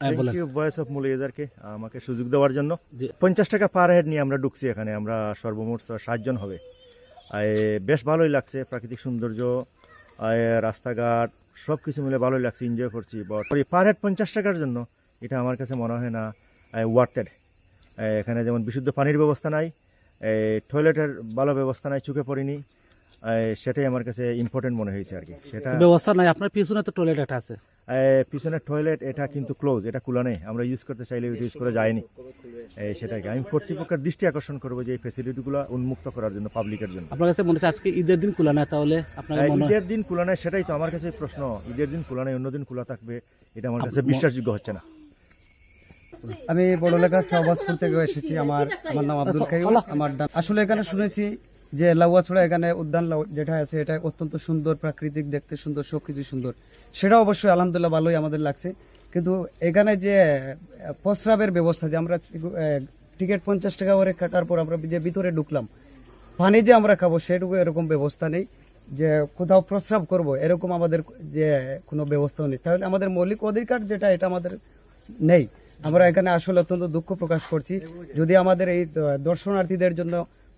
হ্যাঁ, বলেন। Thank you voice of মুলিয়াদারকে আমাকে সুযোগ দেওয়ার জন্য। পঞ্চাশ টাকা পার হেড নিয়ে আমরা ঢুকছি এখানে আমরা সর্বমোট সাতজন হবে। বেশ ভালোই লাগছে প্রাকৃতিক সৌন্দর্য রাস্তাঘাট সব কিছু মিলে ভালোই লাগছে এনজয় করছি। বাট পার হেড পঞ্চাশ টাকার জন্য এটা আমার কাছে মনে হয় না ওয়ার্টেড এখানে যেমন বিশুদ্ধ পানির ব্যবস্থা নাই টয়লেটের ভালো ব্যবস্থা নাই চোখে পড়িনি সেটাই আমার কাছে ইম্পর্টেন্ট মনে হয়েছে আর কি। সেটা ব্যবস্থা নাই আপনার পিছনে তো টয়লেট একটা আছে। পিছনের টয়লেট এটা কিন্তু ক্লোজ এটা খোলা নেই। আমরা ইউজ করতে চাইলে ইউজ করা যায়নি সেটাকে। আমি কর্তৃপক্ষের দৃষ্টি আকর্ষণ করব যে এই ফেসিলিটিগুলো উন্মুক্ত করার জন্য পাবলিকের জন্য। আপনার কাছে মনে হচ্ছে আজকে ঈদের দিন খোলা না তাহলে? ঈদের দিন খোলা নেই সেটাই তো আমার কাছে প্রশ্ন। ঈদের দিন খোলা নেই অন্য দিন খোলা থাকবে এটা আমার কাছে বিশ্বাসযোগ্য হচ্ছে না। আমি বড়লেখা শাহবাজপুর থেকে এসেছি আমার আমার নাম আব্দুল খাইম আমার আসলে এখানে শুনেছি যে লাউয়াছড়া এখানে উদ্যান যেটা আছে, এটা অত্যন্ত সুন্দর, প্রাকৃতিক, দেখতে সুন্দর সবকিছু সুন্দর। সেটা অবশ্যই আলহামদুলিল্লাহ ভালোই আমাদের লাগছে। কিন্তু এখানে যে প্রস্রাবের ব্যবস্থা, যে আমরা টিকিট পঞ্চাশ টাকা করে কাটার পর আমরা যে ভিতরে ঢুকলাম, পানি যে আমরা খাব, সেটুকু এরকম ব্যবস্থা নেই। যে কোথাও প্রস্রাব করব, এরকম আমাদের যে কোনো ব্যবস্থাও নেই। তাহলে আমাদের মৌলিক অধিকার যেটা, এটা আমাদের নেই। আমরা এখানে আসলে অত্যন্ত দুঃখ প্রকাশ করছি। যদি আমাদের এই দর্শনার্থীদের জন্য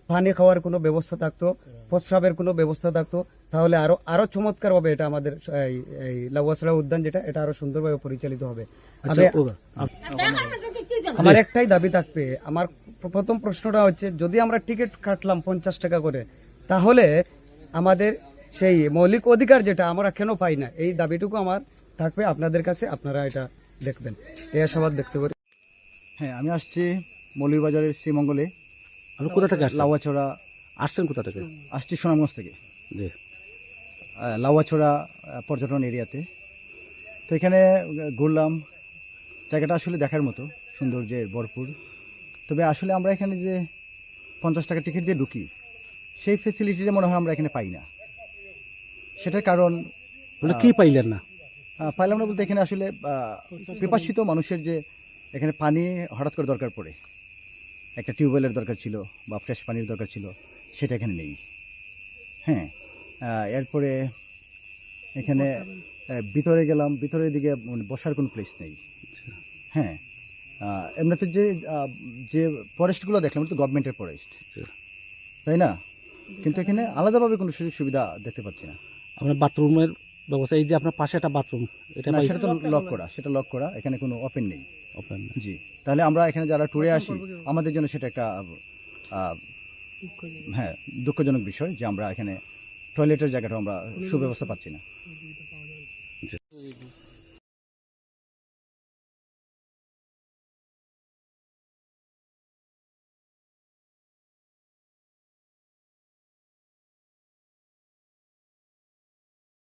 পানি খাওয়ার কোনো ব্যবস্থা থাকতো প্রস্রাবের কোনো ব্যবস্থা থাকতো তাহলে আরও আরও চমৎকার হবে এটা আমাদের এই লাউয়াসড়া উদ্যান যেটা এটা আরও সুন্দরভাবে পরিচালিত হবে। আচ্ছা, ও- আমার একটাই দাবি থাকবে আমার প্রথম প্রশ্নটা হচ্ছে যদি আমরা টিকিট কাটলাম পঞ্চাশ টাকা করে তাহলে আমাদের সেই মৌলিক অধিকার যেটা আমরা কেন পাই না এই দাবিটুকু আমার থাকবে আপনাদের কাছে আপনারা এটা দেখবেন। এই আশাবাদ দেখতে পারি হ্যাঁ আমি আসছি মৌলভীবাজারের শ্রীমঙ্গলে। আপনি কোথা থেকে আসছেন? লাউয়াছড়া। আসছেন কোথা থেকে? আসছি সুনামগঞ্জ থেকে। জি। লাউয়াছড়া পর্যটন এরিয়াতে। তো এখানে ঘুরলাম। জায়গাটা আসলে দেখার মতো সৌন্দর্যে ভরপুর। তবে আসলে আমরা এখানে যে পঞ্চাশ টাকা টিকিট দিয়ে ঢুকি সেই ফেসিলিটিটা মনে হয় আমরা এখানে পাই না। সেটার কারণ কি পাইলেন না? পাইলাম না বলতে এখানে আসলে পিপাসিত মানুষের যে এখানে পানি হঠাৎ করে দরকার পড়ে। একটা টিউবওয়েলের দরকার ছিল বা ফ্রেশ পানির দরকার ছিল সেটা এখানে নেই। হ্যাঁ এরপরে এখানে ভিতরে গেলাম ভিতরের দিকে মানে বসার কোনো প্লেস নেই। হ্যাঁ এমনিতে যে যে ফরেস্টগুলো দেখলাম তো গভর্নমেন্টের ফরেস্ট তাই না? কিন্তু এখানে আলাদাভাবে কোনো সুযোগ সুবিধা দেখতে পাচ্ছি না। আপনার বাথরুমের ব্যবস্থা এই যে আপনার পাশে একটা বাথরুম এটা না সেটা তো লক করা সেটা লক করা এখানে কোনো ওপেন নেই। Open না। জি তাহলে আমরা এখানে যারা ট্যুরে আসি আমাদের জন্য সেটা একটা আহ, হ্যাঁ দুঃখজনক বিষয় যে আমরা এখানে টয়লেটের জায়গাটা আমরা সুব্যবস্থা পাচ্ছি না।